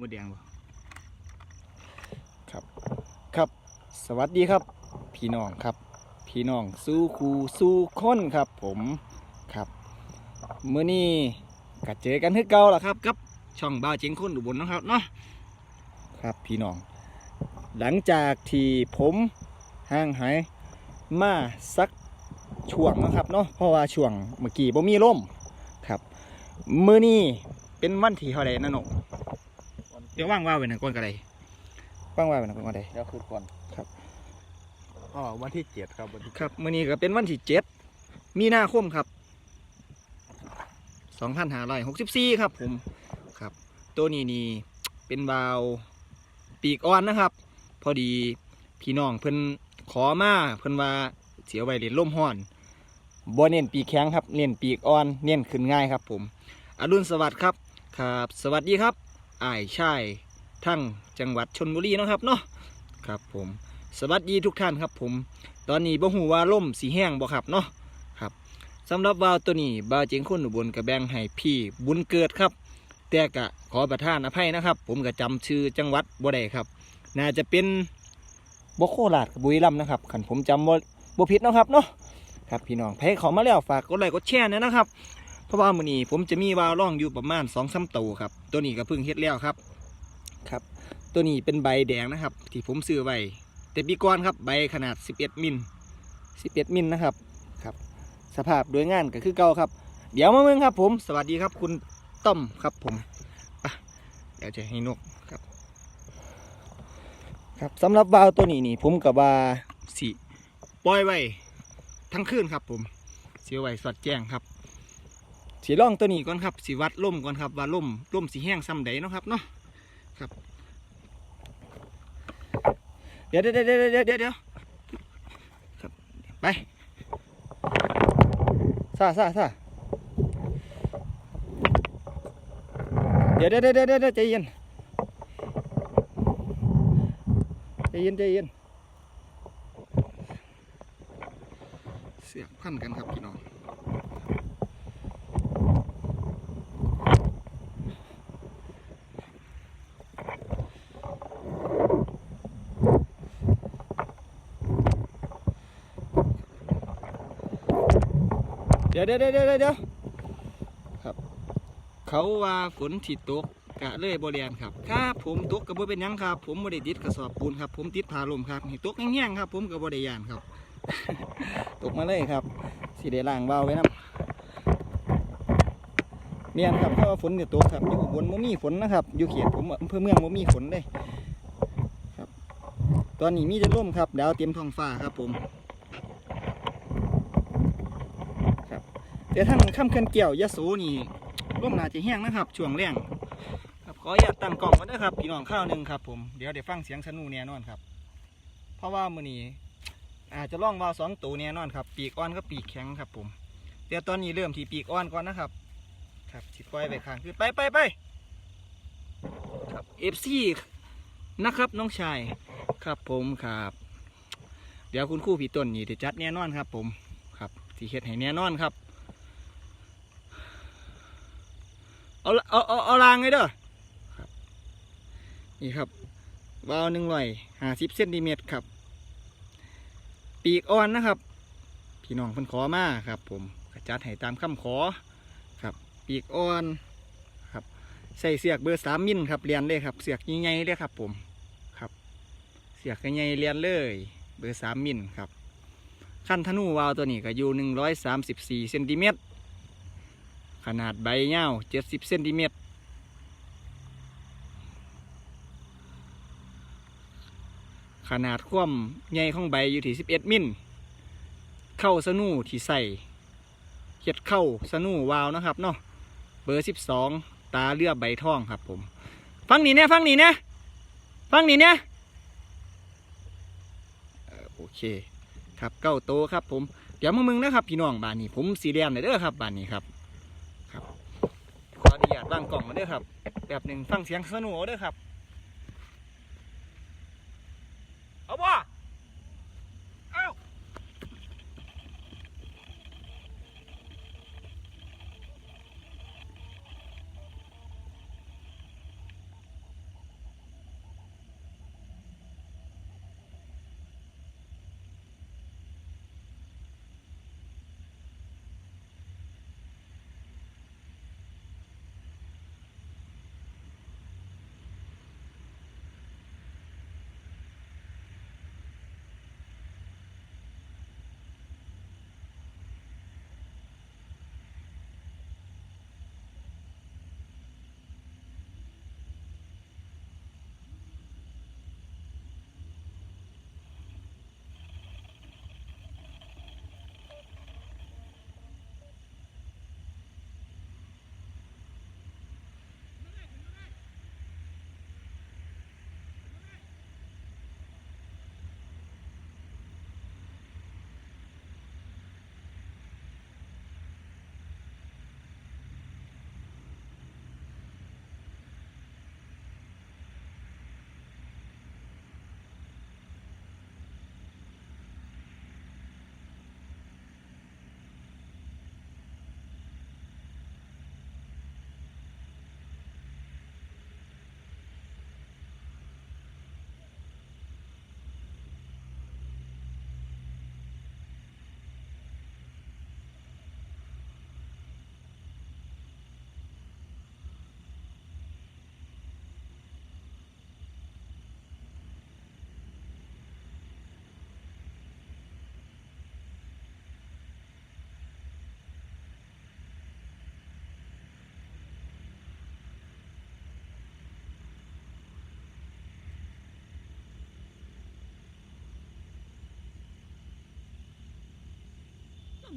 มดแดงบ่ครับ ครับ สวัสดีครับ พี่น้องครับ พี่น้องสู้ครูสู้ค้นครับ ผมครับมื้อนี้ก็เจอกันคือเก่าล่ะครับกับ ช่องบ้าเจงค้นอุบลเนะครับเนาะครับพี่น้อง หลังจากที่ผมห่างหายมาสักช่วงนะครับเนาะเพราะว่าช่วงเมื่อกี้บ่มีล่มครับ มื้อนี้เป็นวันที่เท่าใดนะหนก เดี๋ยวว่างว่าไว้หน่อยก่อนก็ได้ว่างว่าเป็นวันใดเดี๋ยวคือก่อนครับอ๋อวันที่เจ็ดครับวันที่ครับมื้อนี้ก็เป็นวันที่เจ็ดมีนาคมครับ2564ครับผมครับ ตัวนี้นี่เป็นวาวปีกอ่อนนะครับ พอดีพี่น้องเพิ่นขอมาเพิ่นว่าเสียไว้เล่นล่มห้อนบ่เน้นปีกแข็งครับ เน้นปีกอ่อน เน้นขึ้นง่ายครับผม อรุณสวัสดิ์ครับ ครับ สวัสดีครับ อ้ายชายทั้งจังหวัดชนบุรีนะครับเนาะครับผมสวัสดีทุกท่านครับผม ตอนนี้บ่ฮู้ว่าล่มสีแห้งบ่ครับเนาะครับสำหรับวาวตัวนี้บ่าวเจงคนอุบลกระแบงให้พี่บุญเกิดครับ แต่กะขอประทานอภัยนะครับ ผมก็จำชื่อจังหวัดบ่ได้ครับ น่าจะเป็นบ่โคราชกับบุรีรัมย์นะครับขันผมจำบ่บ่ผิดเนาะครับเนาะครับพี่น้องใครเขอมาแล้วฝากกดไลค์กดแชร์หนอยนะครับ เพราะว่ามื้อนี้ผมจะมีวาวร่องอยู่ประมาณ2องสาตัวครับ ตัวนี้ก็เพิ่งเฮ็ดแล้วครับ ครับ ตัวนี้เป็นใบแดงนะครับ ที่ผมซื้อไว้แต่ปีก่อนครับ ใบขนาด 11 มิล 11 มิลนะครับ ครับ สภาพโดยงานก็คือเก่าครับ เดี๋ยวมาเมืองครับ ผม สวัสดีครับ คุณต้อมครับผมอะเดี๋ยวจะให้นกครับ ครับสำหรับวาวตัวนี้นี่ ผมกับว่าสีปล่อยไว้ทั้งคืนครับ ผมเสียไว้สอดแจ้งครับ สีล่องตัวนี้ก่อนครับสีวัดล่มก่อนครับว่าล่มล่มสีแห้งซ้ำใดเนาะครับเนาะครับเดี๋ยวเดี๋ยวเดี๋ยวเดี๋ยวเดี๋ยวเดี๋ยวครับไปซาซาซาเดี๋ยวเดี๋ยวเดี๋ยวเดี๋ยวใจเย็นใจเย็นใจเย็นเสียบพันกันครับพี่น้อง ดี๋ยวเดี๋ยวเดี๋ยวเดี๋ยวเดี๋ยวครับ เขาว่าฝนที่ตกกะเลยบริเวณครับครับผมตกกับบ่เป็นยังครับ ผมบ่ได้ติดกระสอบปูนครับ ผมติดพาลมครับตกแห้งๆครับ ผมกับบ่ได้ยานครับ ตกมาเลยครับสีได้ล่างเบาไว้นํเมียนครับเพราะว่าฝนเนี่ยตกครับอยู่บนบ่มีฝนนะครับ อยู่เขตผมอำเภอเมืองบ่มีฝนเลยครับ ตอนนี้มีแต่มครับดาวเต็มท้องฟ้าครับผม ครับ แต่ทั้งค่ำเขื่อนเกี่ยวยะโสนี่ลมนาจะแห้งนะครับ ช่วงแรงครับขออยาตตั้งกล่องก่อนนะครับพี่น้องข้าวหนึ่งครับผมเดี๋ยวเดี๋ยวฟังเสียงสนูแน่นอนครับ เพราะว่ามือนี้อาจจะล่องวาวสองตัวแน่นอนครับ ปีกอ่อนก็ปีกแข็งครับผมเดี๋ยวตอนนี้เริ่มที่ปีกอ่อนก่อนนะครับ ครับสิปล่อยไปข้างคือไปไปไปครับเอฟซีนะครับน้องชายครับผมครับ เดี๋ยวคุณครู่ผีต้นนี่จะจัดแน่นอนครับ ผมครับที่เฮ็ดให้แน่นอนครับ เอาละเอาเอาเอาลางไงเด้อครับ นี่ครับวาวหนึ่งร้อยห้าสิบเซนติเมตรครับ ปีกอ่อนนะครับ พี่น้องเพิ่นขอมาครับ ผมก็จัดให้ตามคำขอครับ ปีกอ่อนครับ ใส่เสือกเบอร์สามมิลครับเรียนเลยครับ เสือกใหญ่ๆเลยครับ ผมครับ เสือกใหญ่เรียนเลย เบอร์สามมิลครับขั้นธนูวาวตัวนี้ก็อยู่หนึ่งร้อยสามสิบสี่เซนติเมตร ขนาดใบเงาวเจ็ดสิบเซนติเมตรขนาดความใหญ่ของใบอยู่ที่สิบเอ็ดมิลเข้าสนูที่ใส่เฮ็ดเข้าสนูวาวนะครับเนาะเบอร์สิบสองตาเลือบใบทองครับผม ฟังนี่เนี่ยฟังนี่เนี่ยฟังนี่เนี่ยโอเค ครับเก้าโตครับผม เดี๋ยวมามึงนะครับพี่น้องบ้านนี้ผมสีแดงเลยเด้อครับบ้านนี้ครับ นุญาตวางกล่องมาด้อครับ แบบหนึ่งฟังเสียงสนุกด้อครับ เอาบ่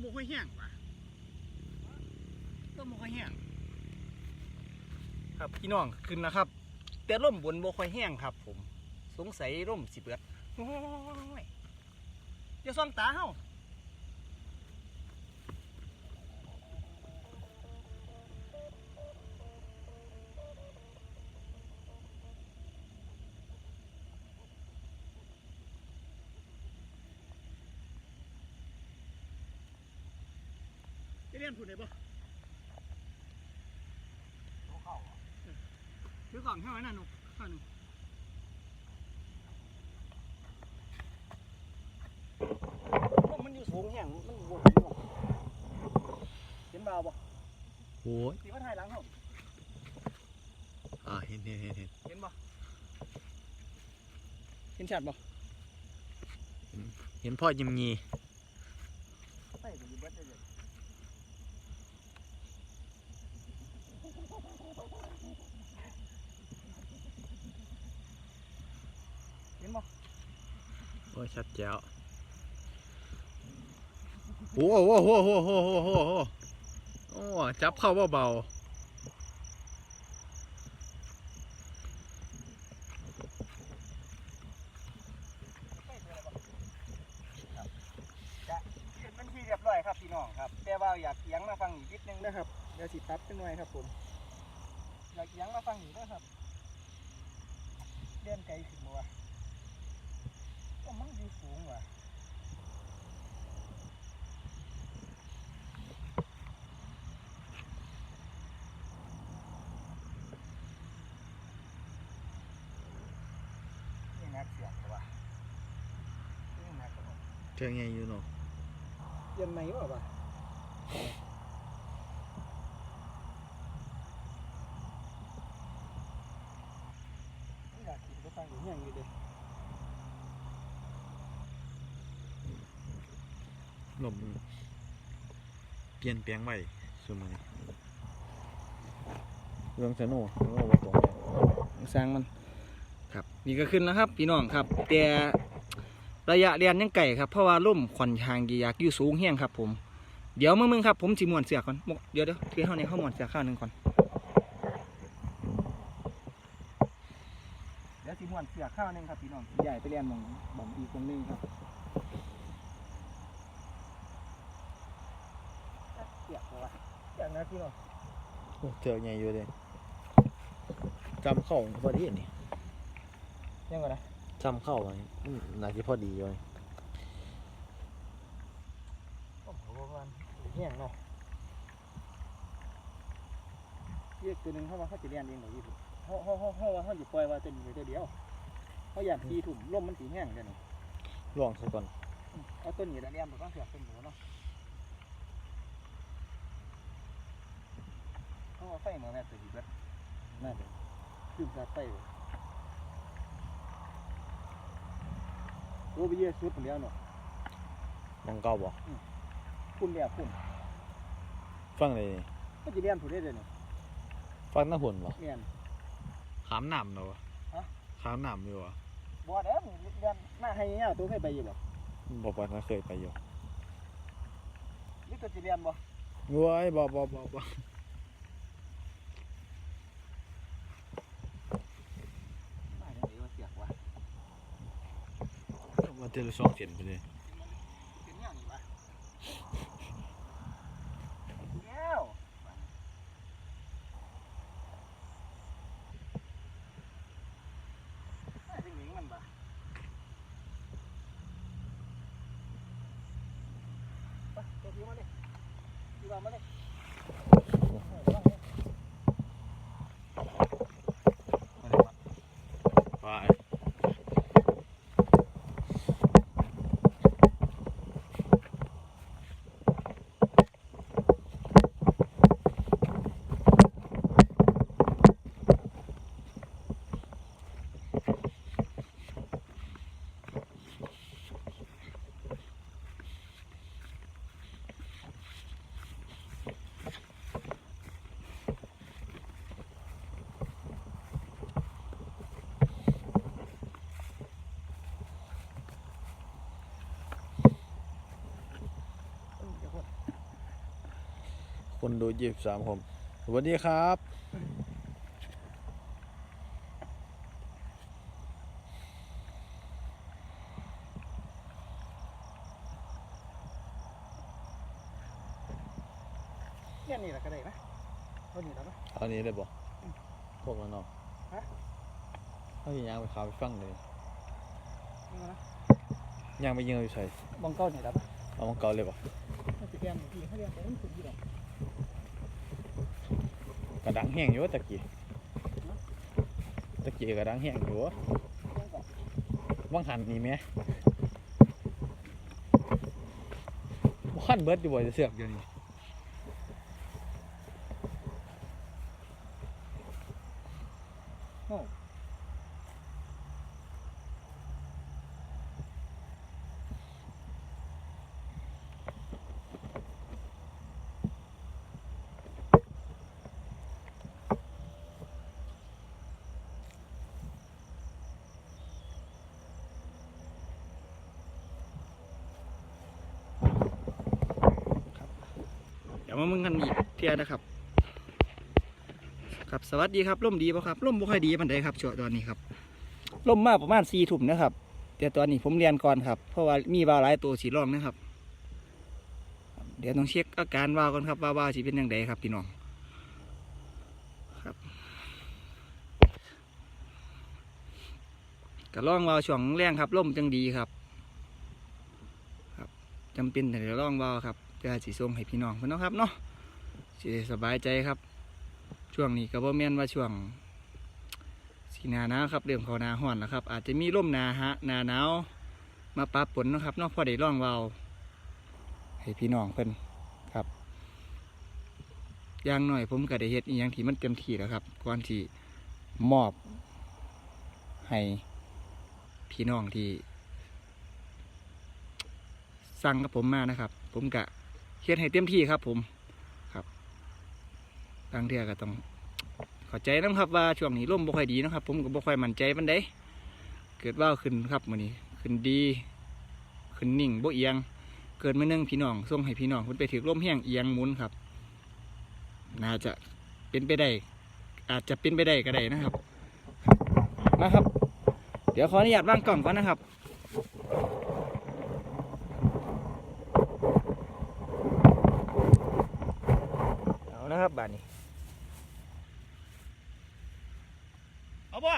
บ่ค่อยแห้งว่ะลมบ่ค่อยแห้งครับพี่น้องขึ้นนะครับ แต่ร่มบนบ่ค่อยแห้งครับ ผม สงสัยร่มสิเบิดโอ้ยเดี๋ยวซ่องตาเฮา รียนพูดได้บ่ถือกล่องเข้าไว้น่ะหนูเข้าหนูร่มมันอยู่สูงแห้งมันบ่เห็นหรอกเห็นบ่าวบ่โอ้ยสีมาถ่ายหลังเฮาอ่าเห็นเห็นเห็นเห็นเห็นบ่เห็นชัดบ่เห็นพ่อยิ้มงีไปก็อยู่เบิดเลยเด้อเห็นบ่ โอ้ยชัดแจ๋วโอ้โหโอ้โหโอ้โหโอ้โหโอ้โหโอ้จับเข้าเบาเป็นบัญชีเรียบร้อยครับพี่น้องครับ แต่ว่าอยากเอียงมาฟังอีกนิดนึงนะครับ เดี๋ยวสิตัดจังหน่อยครับผม อยากเอียงมาฟังอีกนะครับเดินไกลขึ้นมาวะก็มันอยู่ สูงว่ะนี่นักเสียงว่ะนี่นักกระโดดๆเชิงไงอยู่เนาะเย็นไหมวะปะไม่อยากกินก็ฟังอยู่เฮียงอยู่เด้ ลมเปลี่ยนแปลงไปสมัยเรื่องสนุกเรื่องว่าตรงสร้างมันครับนี่ก็ขึ้นแล้วครับพี่น้องครับ แต่ระยะเรียนยังไก่ครับเพราะว่าล่มขอนทางดียากอยู่สูงเฮียงครับ ผม เดี๋ยวมึงมึงครับผมสิมวนเสือก่อนมกเดี๋ยวเดี๋ยวคือเท่านี้เข้ามวนเสือข้าวหนึ่งก่อนเดี๋ยวสิมวนเสือข้าวหนึ่งครับพี่น้องใหญ่ไปเรียนมองบ่มอีกตรงนึงครับเสียกเลยวะเสียกนะ พี่น้องโอ้เจอไงอยู่เลยจำเข้าพอดีนี่ยังไงนะจำเข้าไว้อืมน่าจะพอดีอยู่โอ้โหประมาณเฮียงเนาะเรียกตัวหนึ่งเข้ามาเขาจะเรียนเองหรือยี่สิบเขาเขาเขาเขาว่าเขาจะปล่อยว่าจะมีไว้ตัวเดียวเขาอยากตีถุ่มร่มมันสีแห้งเดี๋ยวนี้ลองซะก่อนเอาต้นนี้แล้วเรียนมันก็เสียบเป็นหมูเนาะ เขาเอาไฟมาแม่ตัวดีเบิดน่าจะคือการไฟเลยโอ้ไปเยอะสุดคนเดียวเนาะมองเก่าบ่คุณเรียกคุณฟังเลยก็จะเรียนผู้ได้เลยเนาะฟังหน้าหุ่นบ่เรียนขามหนำเนาะฮะขามหนำอยู่วะบ่เด้อเรียนหน้าให้เนี่ยตัวเคยไปอยู่บ่บอกว่าเคยไปอยู่นี่ตัวจะเรียนบ่เว้ยบ่บ่บ่บ่ มาจังได๋ว่าเสียกว่ะ มาเจอสองเส้นไปเลย คนดูยี่สิบสามผมสวัสดีครับแค่นี้แหละก็ได้นะเท่านี้แล้วนะ เอานี้เลยบ่พวกเราเนาะฮะเขาสิย่างไปขาวไปฟังเลยนี่นะย่างไปยิงเอาอยู่ใส่บองเก้านี่แล้วปะเอามังเกาเลยบ่ ถ้าสิแกนพี่เขาเรียกว่ามันสุดอยู่หรอก กระดังแห้งอยู่ตะกี้ตะกี้กระดังแห้งอยู่ว่างหันนี่ไหมว่านเบิดอยู่บ่จะเสือกอยู่นี่ ดี๋ยวมามึงกันอีกเทียนะครับ ครับสวัสดีครับร่มดีป่ะครับร่มบ่ค่อยดีปันใดครับช่วงตอนนี้ครับร่มมากประมาณสี่ถุ่มนะครับแต่ตอนนี้ผมเรียนก่อนครับ เพราะว่ามีวาหลายตัวสีร่องนะครับ เดี๋ยวต้องเช็คอาการวาวก่อนครับว่าวาสิเป็นยังไงครับพี่น้องครับกระล่องวาวช่วงแรงครับร่มจังดีครับ จำเป็นแต่จะล่องวาครับเพื่อสีส่งให้พี่น้องเพื่อนนะครับเนาะสิได้สบายใจครับ ช่วงนี้ก็บ่แม่นว่าช่วงสีนาหนาวครับเริ่มเขานาห้อนแล้วครับ อาจจะมีร่มหนาฮะนาหนาวมาปะปนนะครับเนาะพอได้ร่องเบาให้พี่น้องเพิ่นครับอย่างหน่อยผมก็ได้เฮ็ดอีหยังที่มันเต็มที่แล้วครับก่อนที่มอบให้พี่น้องที่ สั่งกับผมมานะครับ ผมกะเฮ็ดให้เต็มที่ครับ ผมครับบางเทื่อก็ต้องข้าใจนะครับว่าช่วงนี้ร่มบ่ค่อยดีนะครับ ผมก็บ่ค่อยมั่นใจปานใดเกิดว่าวขึ้นครับมื้อนี้ขึ้นดีขึ้นนิ่งบ่เอียง เกิดมื้อนึงพี่น้องส่งให้พี่น้องเพิ่นไปถือร่มแห้งเอียงหมุนครับ น่าจะเป็นไปได้ อาจจะเป็นไปได้ก็ได้นะครับมาครับ เดี๋ยวขออนุญาตวางกล่องก่อนนะครับ เอา นะครับบาทนี้ เอาบ่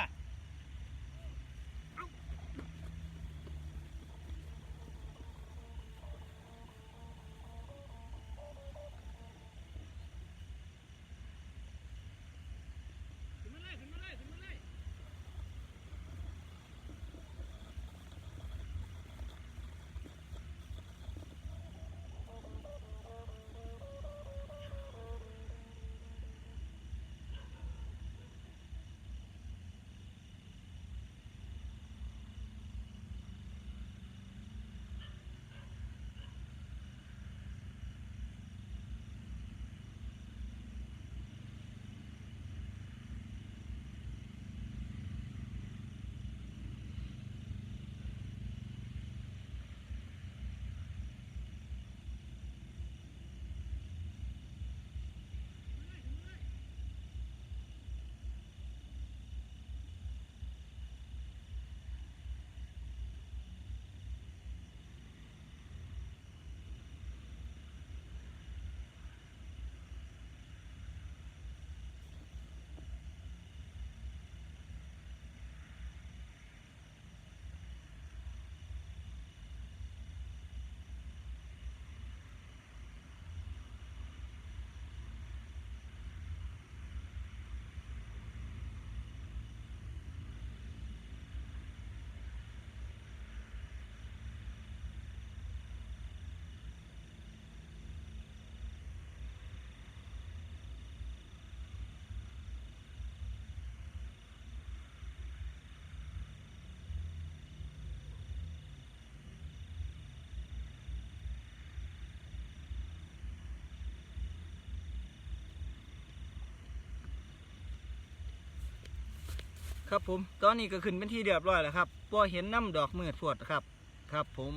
ครับผม ตอนนี้ก็ขึ้นเป็นที่เรียบร้อยแล้วครับพอเห็นน้ำดอกมืดพวดครับ ครับผม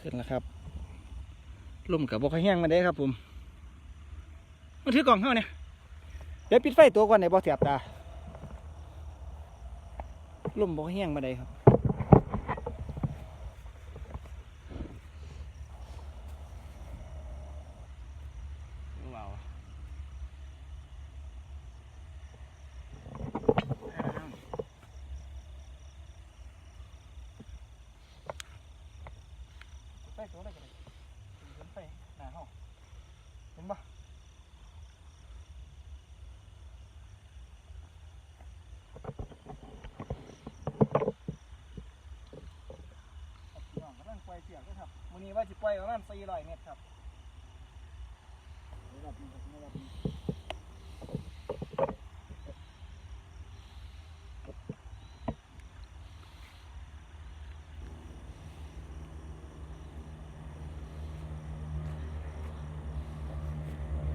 ขึ้นแล้วครับลมกับบ่ค่อยแห้งมาได้ครับผมมาถือกล่องเข้าเนี่ยเดี๋ยวปิดไฟตัวก่อนในบ่อเสียบตาลมบ่ค่อยแห้งมาได้ครับ ว้าว ไฟตัวอะไรกันเลยเห็นไปหน้าห้องเห็นปะครับพี่น้องกำลังปล่อยเสียงด้วยครับวันนี้ว่าจะปล่อยประมาณ400เมตรครับระดับนี้ครับระดับนี้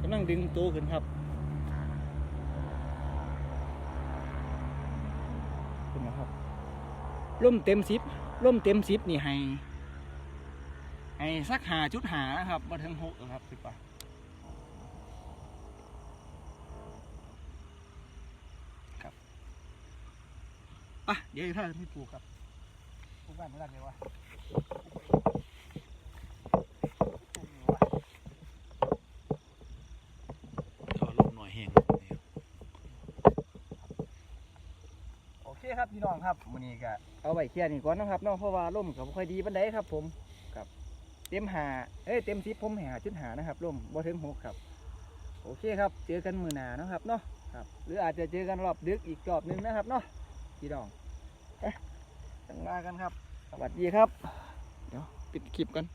กำ ลังดึงตัวขึ้นครับขึ้นนะครับร่มเต็มสิบร่มเต็มสิบนี่ให้ให้สักหาจุดหานะครับมาถึงหกครับสิบป่ะครับอะเดี๋ยวถ้าไม่ปลูกครับปลูกบ้านไม่ได้เลยวะปลูกอยู่วะ ก็ลมหน่อยแห้ง โอเคครับพี่ น้องครับวันนี้ก็เอาไว้แค่นี้ก่อนนะครับเน้องเพราะว่าร่มกับค่อยดีบันไดครับ ผมครับ เต็มหาเอ้ยเต็มสิบผมหาจุดหานะครับร่มบ่ถึงหกครับ โอเคครับเจอกันมือหนาเนาะครับเนาะครับ หรืออาจจะเจอกันรอบดึกอีกรอบหนึงนะครับเนาะพี่น้องเอ๊ะจังมากันครับ สวัสดีครับ เดี๋ยวปิดคลิปกัน